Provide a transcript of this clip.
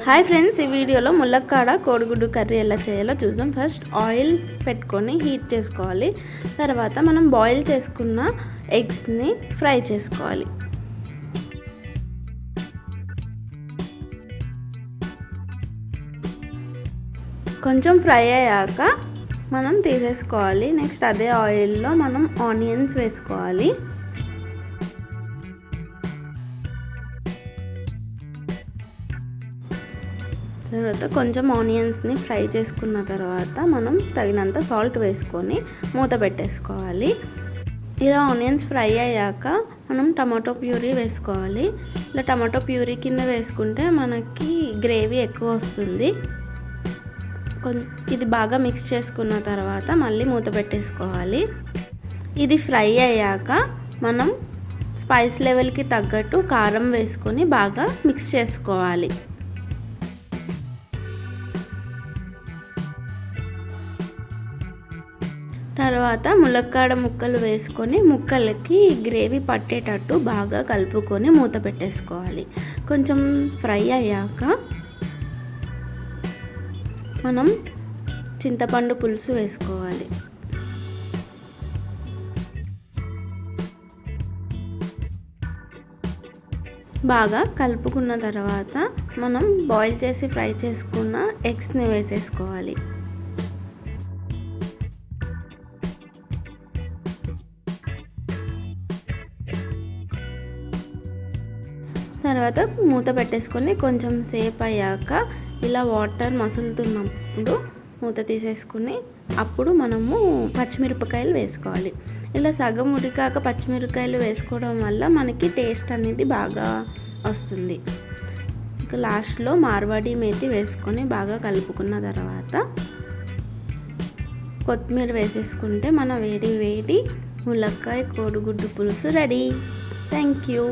Hi friends ఈ వీడియోలో ములక్కాడ కోడిగుడ్డు కర్రీ ఎలా చేయాలో చూసాం ఫస్ట్ ఆయిల్ పెట్టుకొని హీట్ చేసుకోవాలి. తర్వాత మనం బాయిల్ చేసుకున్న ఎగ్స్ని ఫ్రై చేసుకోవాలి. కొంచెం ఫ్రై అయ్యాక మనం తీసేసుకోవాలి. నెక్స్ట్ అదే ఆయిల్లో మనం ఆనియన్స్ వేసుకోవాలి. తర్వాత కొంచెం ఆనియన్స్ని ఫ్రై చేసుకున్న తర్వాత మనం తగినంత సాల్ట్ వేసుకొని మూత పెట్టేసుకోవాలి. ఇలా ఆనియన్స్ ఫ్రై అయ్యాక మనం టమాటో ప్యూరీ వేసుకోవాలి. ఇలా టమాటో ప్యూరీ కింద వేసుకుంటే మనకి గ్రేవీ ఎక్కువ వస్తుంది. ఇది బాగా మిక్స్ చేసుకున్న తర్వాత మళ్ళీ మూత పెట్టేసుకోవాలి. ఇది ఫ్రై అయ్యాక మనం స్పైస్ లెవెల్కి తగ్గట్టు కారం వేసుకొని బాగా మిక్స్ చేసుకోవాలి. తర్వాత ములక్కాడ ముక్కలు వేసుకొని ముక్కలకి గ్రేవీ పట్టేటట్టు బాగా కలుపుకొని మూత పెట్టేసుకోవాలి. కొంచెం ఫ్రై అయ్యాక మనం చింతపండు పులుసు వేసుకోవాలి. బాగా కలుపుకున్న తర్వాత మనం బాయిల్ చేసి ఫ్రై చేసుకున్న ఎగ్స్ని వేసేసుకోవాలి. తర్వాత మూత పెట్టేసుకొని కొంచెం సేపు అయ్యాక ఇలా వాటర్ మసులుతున్నప్పుడు మూత తీసేసుకుని అప్పుడు మనము పచ్చిమిరపకాయలు వేసుకోవాలి. ఇలా సగం ఉడికాక పచ్చిమిరపకాయలు వేసుకోవడం వల్ల మనకి టేస్ట్ అనేది బాగా వస్తుంది. ఇంకా లాస్ట్లో మార్వాడి మేతి వేసుకొని బాగా కలుపుకున్న తర్వాత కొత్తిమీర వేసేసుకుంటే మన వేడి వేడి ములక్కాయ కోడిగుడ్డు పులుసు రెడీ. Thank you